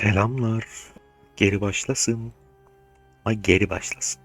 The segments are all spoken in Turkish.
Selamlar. Geri başlasın. Ay geri başlasın.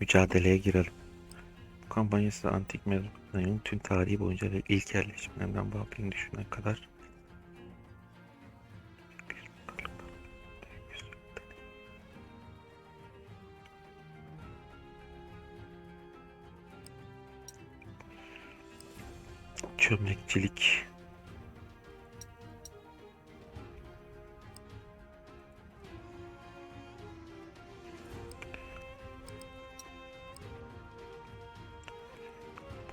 Mücadeleye girelim. Bu kampanyası antik Mezopotamya'nın tüm tarihi boyunca ve ilk yerleşimlerinden bağlılığını düşünene kadar çömlekçilik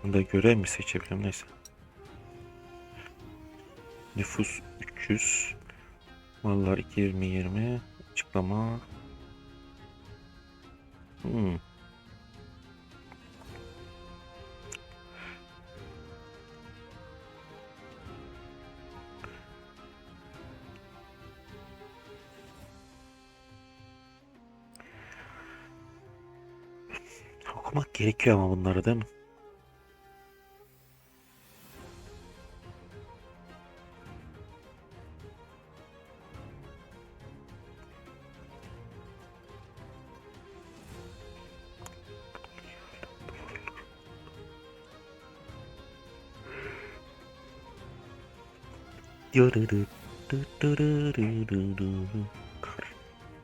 Bunda görev mi seçebilirim neyse. Nüfus 300. Mallar 220 20. Açıklama. Hmm. Okumak gerekiyor ama bunları değil mi?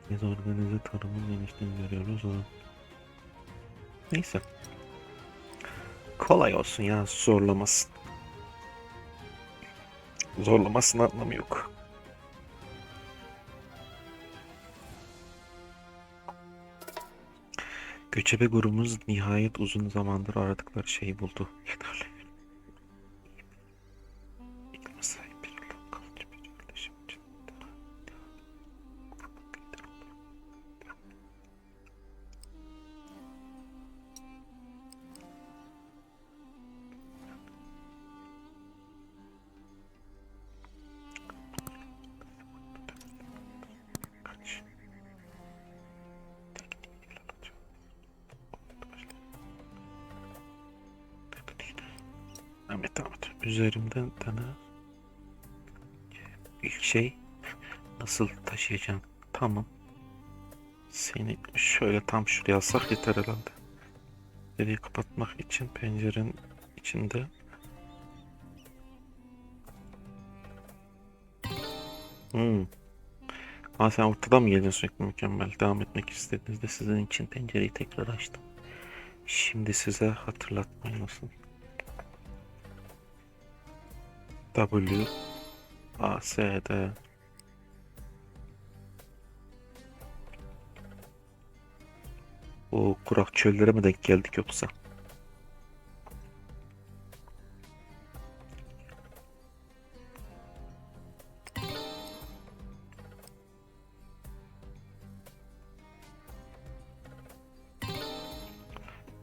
Biz organize tarımın genişliğini görüyoruz. O. Neyse. Kolay olsun ya zorlamasın. Zorlamasın anlamı yok. Göçebe grubumuz nihayet uzun zamandır aradıkları şeyi buldu. Yeterli. Ahmet Ahmet. Üzerimden tane ilk şey nasıl taşıyacağım? Tamam. Seni şöyle tam şuraya alsak yeter herhalde. Deliği kapatmak için pencerenin içinde Hmm. Aa sen ortadan mı geliyorsun sürekli mükemmel? Devam etmek istediğinizde sizin için pencereyi tekrar açtım. Şimdi size hatırlatmayı nasıl? W A S D O kurak çöllere mi denk geldik yoksa?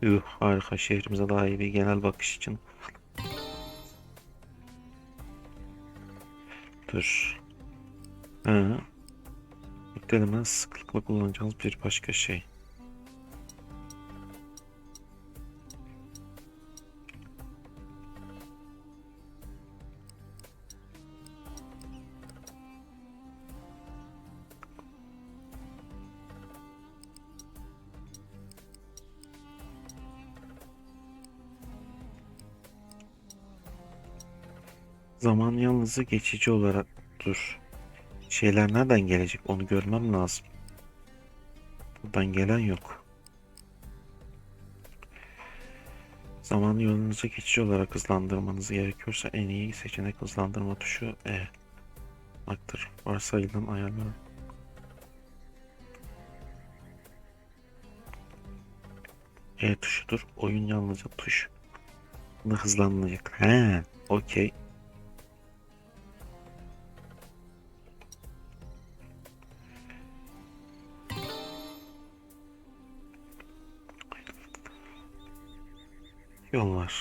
Yuh, harika şehrimize daha iyi bir genel bakış için. Dur. Hı. Yüklemeden sıklıkla kullanacağımız bir başka şey. Zaman yalnızı geçici olarak dur. Şeyler nereden gelecek onu görmem lazım. Buradan gelen yok. Zamanı yolunuza geçici olarak hızlandırmanız gerekiyorsa en iyi seçenek hızlandırma tuşu E. Aktır. Varsayılan ayarlar. E tuşudur. Oyun yalnızca tuş. Hızlanacak. He, okey. Yollar.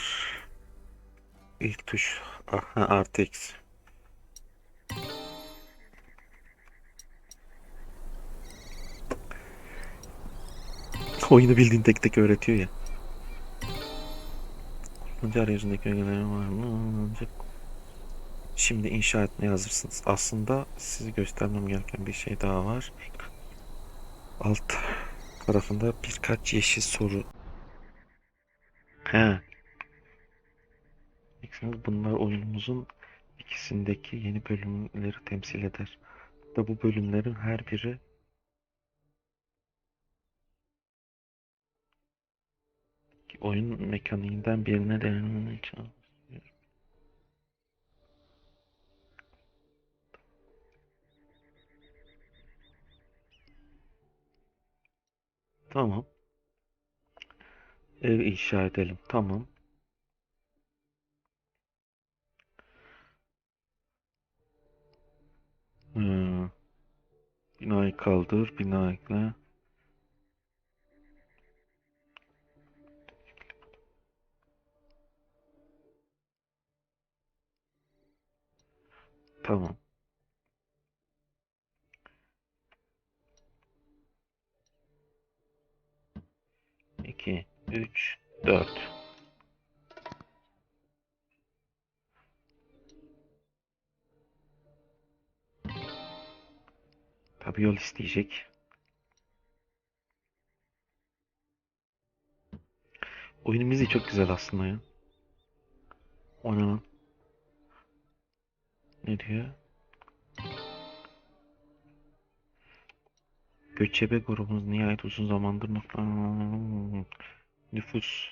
İlk tuş. Aha, artı X. Oyunu bildiğin tek tek öğretiyor ya. Kullanıcı arayüzündeki ögeler var mı? Şimdi inşa etmeye hazırsınız. Aslında size göstermem gereken bir şey daha var. Alt tarafında birkaç yeşil soru. He. Baksanız bunlar oyunumuzun ikisindeki yeni bölümleri temsil eder. Da bu bölümlerin her biri oyun mekaniğinden birine denilmeye çalışıyor. Tamam. Ev inşa edelim. Tamam. Hmm. Binayı kaldır. Bina ekle. Tamam. İki, üç, dört. Tabii yol isteyecek. Oyun müziği çok güzel aslında ya. O ne lan? Ne diyor? Göçebe grubumuz nihayet uzun zamandır nokta... Nüfus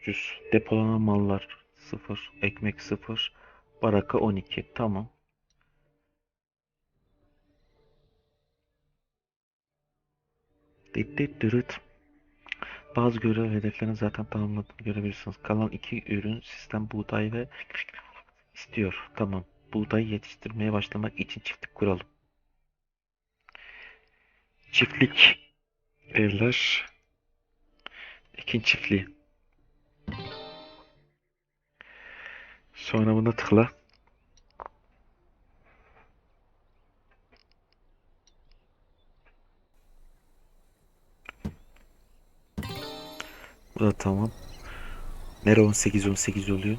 300. Depolanan mallar 0. Ekmek 0. Baraka 12. Tamam. Dit dırıt. Bazı görev hedeflerini zaten tamamladığını görebilirsiniz. Kalan iki ürün sistem buğday ve istiyor. Tamam. Buğdayı yetiştirmeye başlamak için çiftlik kuralım. Çiftlik evler ekin çiftliği. Sonra buna tıkla. Bu da tamam. Nere 18 18 oluyor?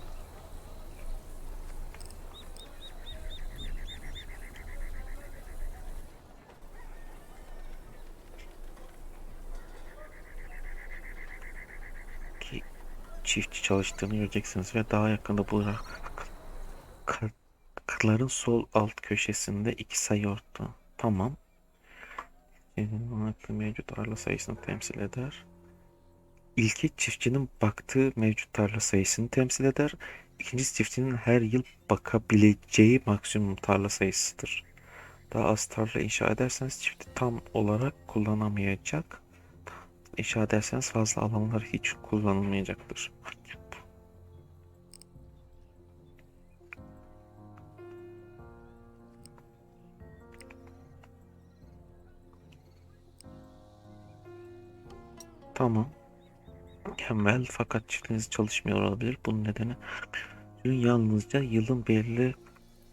Çalıştığını göreceksiniz ve daha yakında bu kar- kırların sol alt köşesinde iki sayı orta. Tamam. Senin hakkı mevcut tarla sayısını temsil eder. İlki çiftçinin baktığı mevcut tarla sayısını temsil eder. İkincisi çiftçinin her yıl bakabileceği maksimum tarla sayısıdır. Daha az tarla inşa ederseniz çifti tam olarak kullanamayacak. İnşa ederseniz fazla alanlar hiç kullanılmayacaktır. Tamam. Mükemmel fakat çiftliğiniz çalışmıyor olabilir. Bunun nedeni ürün yalnızca yılın belirli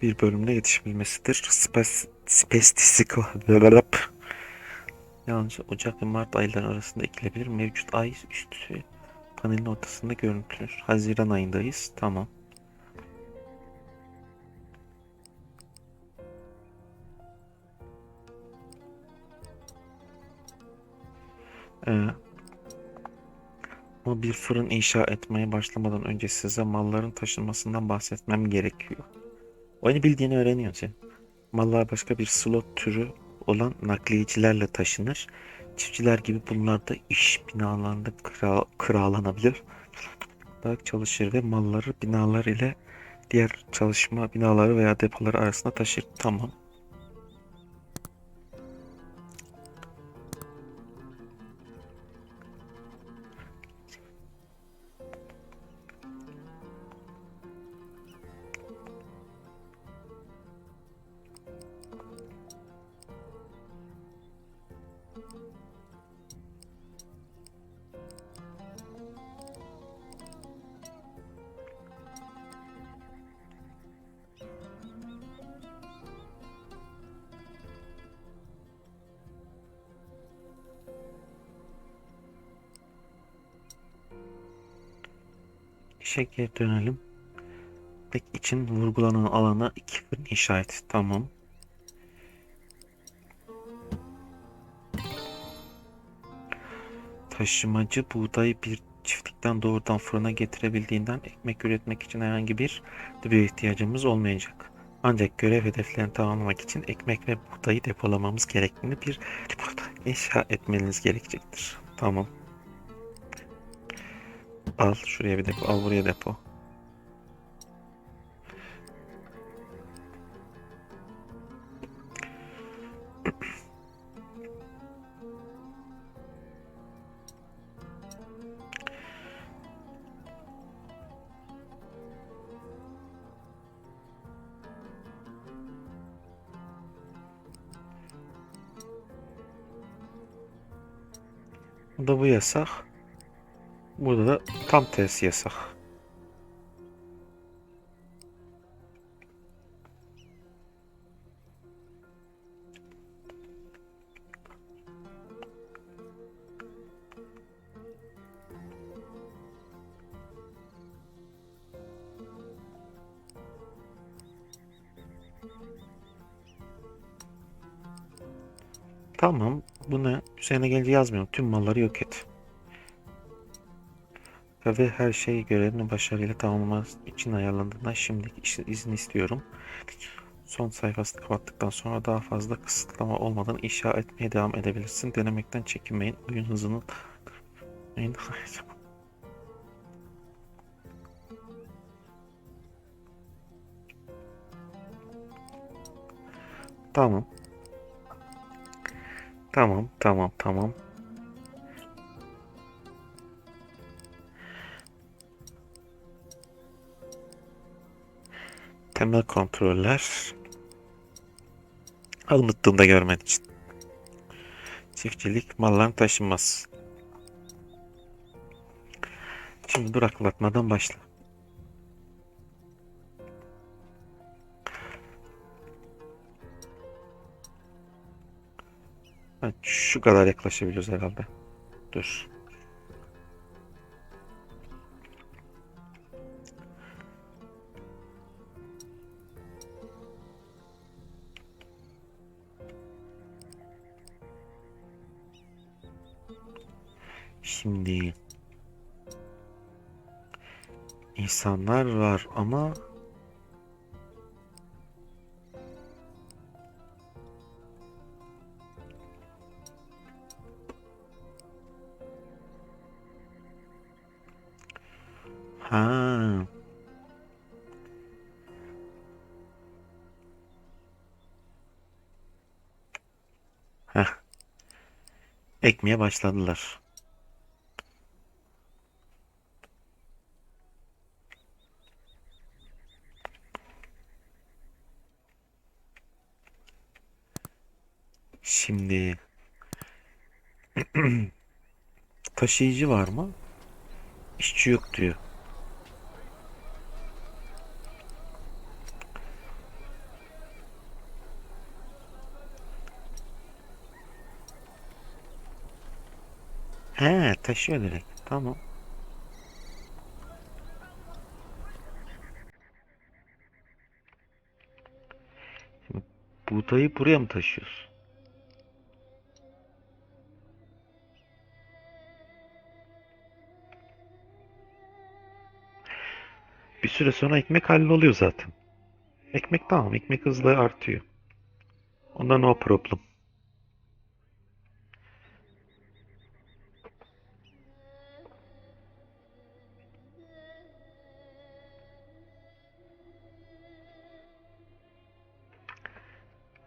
bir bölümüne yetişebilmesidir. Spes spestisik Yalnızca Ocak ve Mart ayları arasında ekilebilir. Mevcut ay üstü panelin ortasında görüntüler. Haziran ayındayız. Tamam. Ee, ama bir fırın inşa etmeye başlamadan önce size malların taşınmasından bahsetmem gerekiyor. Oyunu bildiğini öğreniyorsun. Mallar başka bir slot türü olan nakliyecilerle taşınır. Çiftçiler gibi bunlar da iş binalarında kira, kiralanabilir. Daha çalışır ve malları binalar ile diğer çalışma binaları veya depoları arasında taşır. Tamam. İşe geri dönelim. etmek için vurgulanan alana iki fırın inşa et. Tamam. Taşımacı buğdayı bir çiftlikten doğrudan fırına getirebildiğinden ekmek üretmek için herhangi bir dübeye ihtiyacımız olmayacak. Ancak görev hedeflerini tamamlamak için ekmek ve buğdayı depolamamız gerektiğini bir depoda inşa etmeniz gerekecektir. Tamam. Al şuraya bir depo, al buraya depo. Burada bu yasak. Burada da tam tersi yasak. Tamam. Bu ne? Üzerine gelince yazmıyorum. Tüm malları yok et. Ve her şey görevini başarıyla tamamlaması için ayarlandığından şimdiki izin istiyorum. Son sayfasını kapattıktan sonra daha fazla kısıtlama olmadan inşa etmeye devam edebilirsin. Denemekten çekinmeyin. Oyun hızını Tamam. Tamam, tamam, tamam. Temel kontroller. Unuttuğumda görmen için. Çiftçilik, malların taşınması. Şimdi duraklatmadan başla. Şu kadar yaklaşabiliyoruz herhalde. Dur. Şimdi insanlar var ama ha Heh. Ekmeye başladılar. Şimdi taşıyıcı var mı? İşçi yok diyor. He, taşıyor direkt. Tamam. Şimdi buğdayı buraya mı taşıyoruz? Süre sonra ekmek halloluyor zaten. Ekmek tamam, ekmek hızla artıyor. Onda no problem.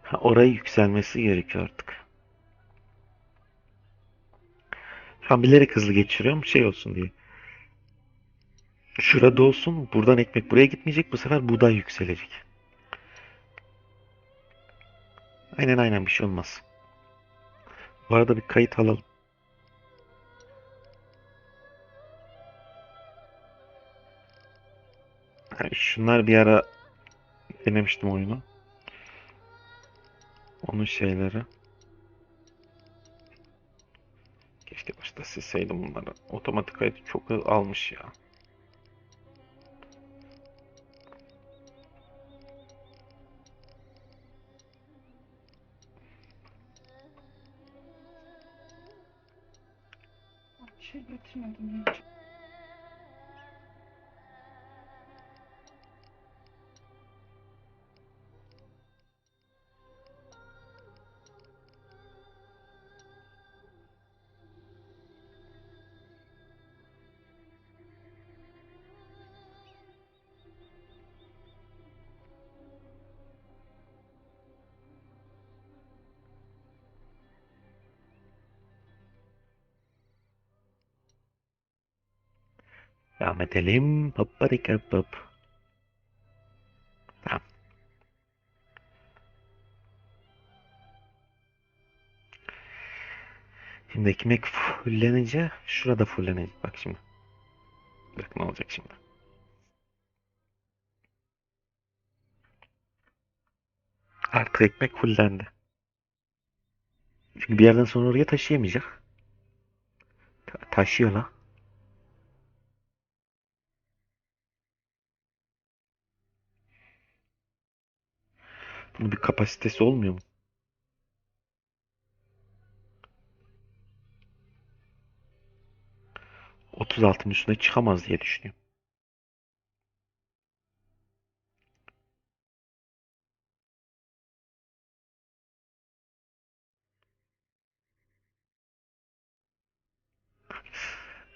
Ha, orayı yükselmesi gerekiyor artık. An bilerek hızlı geçiriyorum şey olsun diye. Şurada olsun. Buradan ekmek buraya gitmeyecek. Bu sefer buğday yükselecek. Aynen aynen bir şey olmaz. Bu arada bir kayıt alalım. Yani şunlar bir ara denemiştim oyunu. Onun şeyleri. Keşke başta silseydim bunları. Otomatik kayıt çok almış ya. Şey getirmedim hiç. Devam edelim. Hopparika hop. Tamam. Şimdi ekmek fullenince şurada fullenecek. Bak şimdi. Bak ne olacak şimdi. Artık ekmek fullendi. Çünkü bir yerden sonra oraya taşıyamayacak. Ta- taşıyor la. Bunun bir kapasitesi olmuyor mu? Otuz altının üstüne çıkamaz diye düşünüyorum.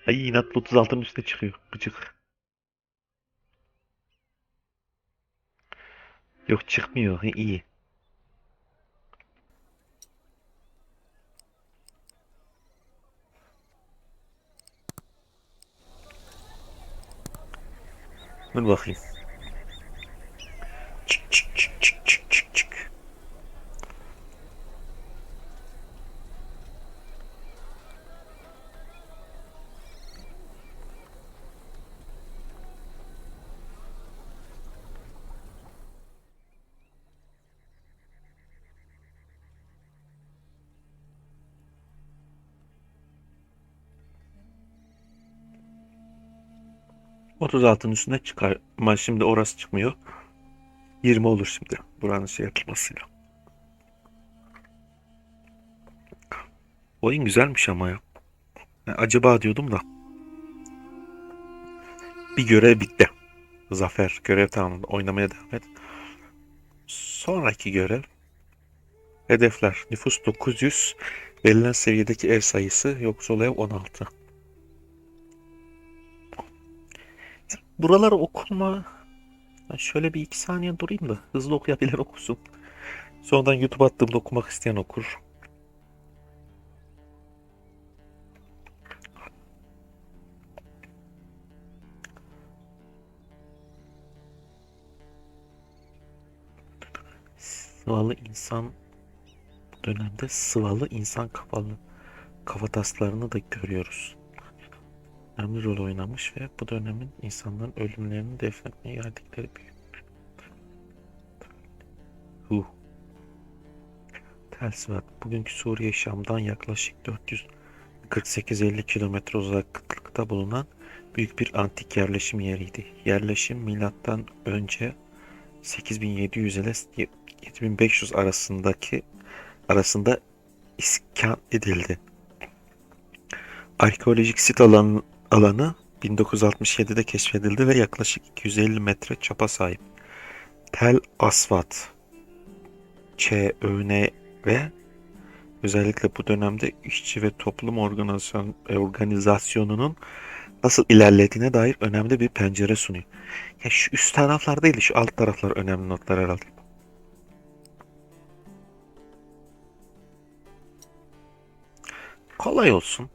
Ay inatla 36'nın üstüne çıkıyor. Gıcık. Yok çıkmıyor. He, iyi. Dur bakayım. 36'nın üstüne çıkar. Ama şimdi orası çıkmıyor. 20 olur şimdi buranın şey yapılmasıyla. Oyun güzelmiş ama ya. Yani acaba diyordum da. Bir görev bitti. Zafer görev tamamlandı. Oynamaya devam et. Sonraki görev hedefler nüfus 900 verilen seviyedeki ev sayısı yoksul ev 16. Buraları okuma. Ben şöyle bir iki saniye durayım da hızlı okuyabilen okusun. Sonradan YouTube attığımda okumak isteyen okur. Sıvalı insan dönemde sıvalı insan kafalı kafataslarını da görüyoruz. Önemli rol oynamış ve bu dönemin insanların ölümlerini defnetmeye geldikleri bir Huh. Tel Sıvat, bugünkü Suriye Şam'dan yaklaşık 448-50 kilometre uzaklıkta bulunan büyük bir antik yerleşim yeriydi. Yerleşim milattan önce 8700 ile 7500 arasındaki arasında iskan edildi. Arkeolojik sit alanı, alanı 1967'de keşfedildi ve yaklaşık 250 metre çapa sahip. Tel Asvat, ÇÖN ve özellikle bu dönemde işçi ve toplum organizasyon, organizasyonunun nasıl ilerlediğine dair önemli bir pencere sunuyor. Ya şu üst taraflar değil, şu alt taraflar önemli notlar herhalde. Kolay olsun.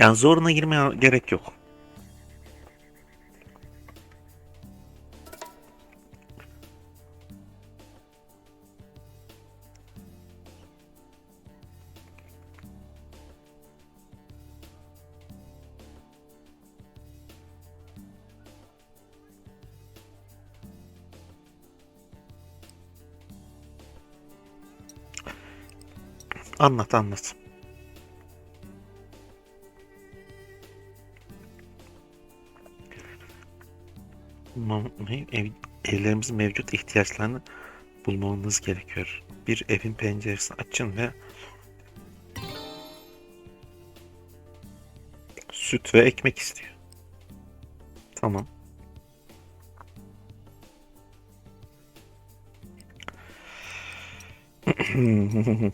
Yani zoruna girmeye gerek yok. Anlat anlat. Bulmam- ev, evlerimizin mevcut ihtiyaçlarını bulmamız gerekiyor. Bir evin penceresini açın ve Süt ve ekmek istiyor. Tamam.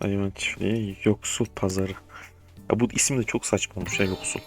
Hayvan çiftliği yoksul pazarı. Ya bu isim de çok saçma olmuş ya yoksul.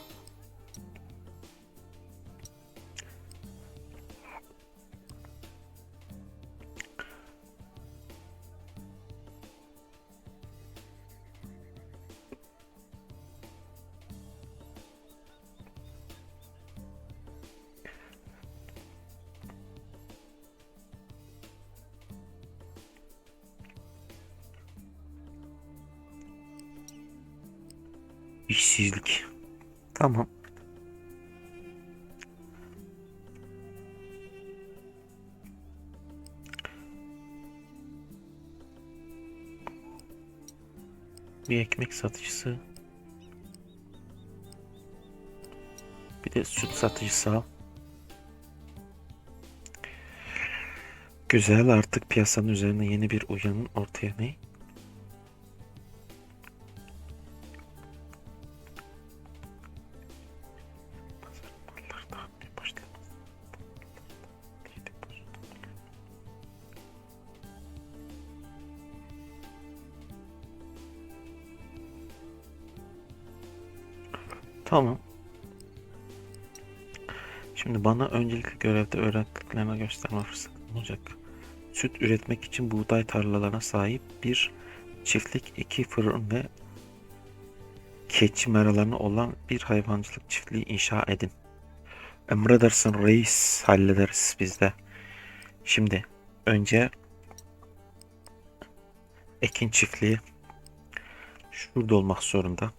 Bir ekmek satıcısı. Bir de süt satıcısı al. Güzel artık piyasanın üzerine yeni bir uyanın ortaya ne? Görevde öğrendiklerine gösterme fırsatı olacak. Süt üretmek için buğday tarlalarına sahip bir çiftlik, iki fırın ve keçi meralarına olan bir hayvancılık çiftliği inşa edin. Emredersin reis hallederiz biz de. Şimdi önce ekin çiftliği şurada olmak zorunda.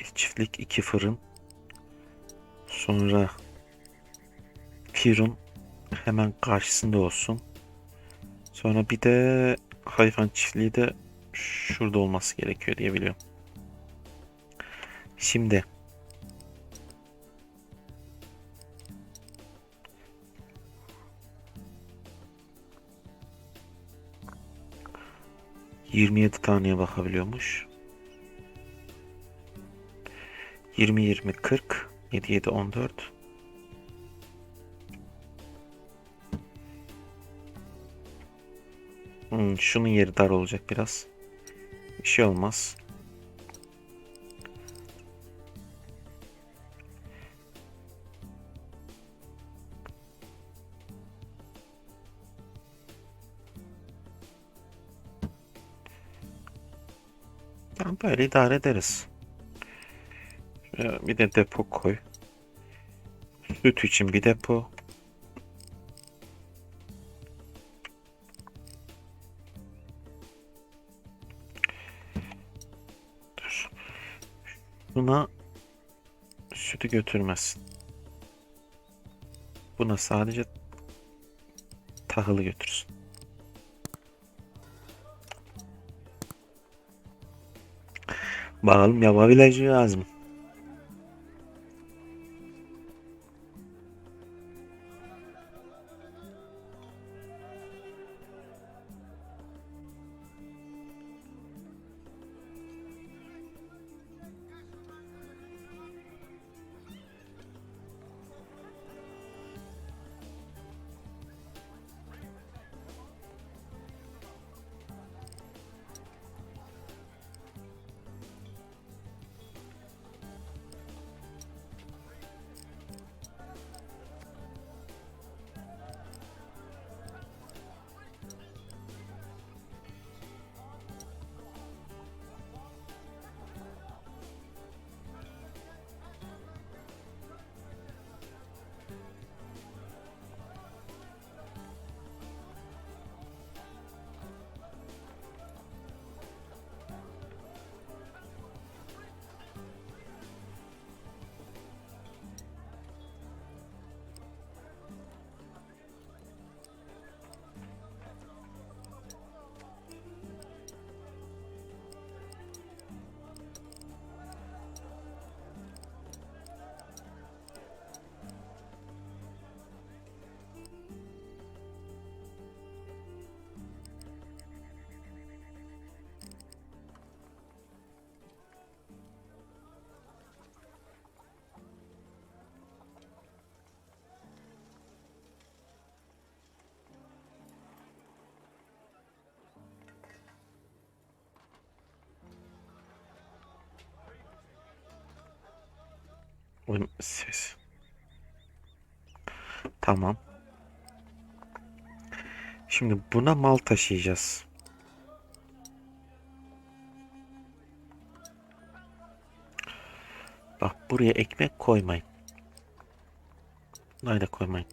Bir çiftlik, iki fırın. Sonra fırın hemen karşısında olsun. Sonra bir de hayvan çiftliği de şurada olması gerekiyor diye biliyorum. Şimdi Yirmi yedi taneye bakabiliyormuş. Yirmi yirmi kırk. Yedi yedi on dört. Hmm, şunun yeri dar olacak biraz. Bir şey olmaz. Tamam böyle idare ederiz. Şuraya bir de depo koy. Süt için bir depo. Dur. Buna sütü götürmez. Buna sadece tahılı götürsün. Bakalım yapabileceğiz mi? Ses. Tamam. Şimdi buna mal taşıyacağız. Bak buraya ekmek koymayın. Da koymayın.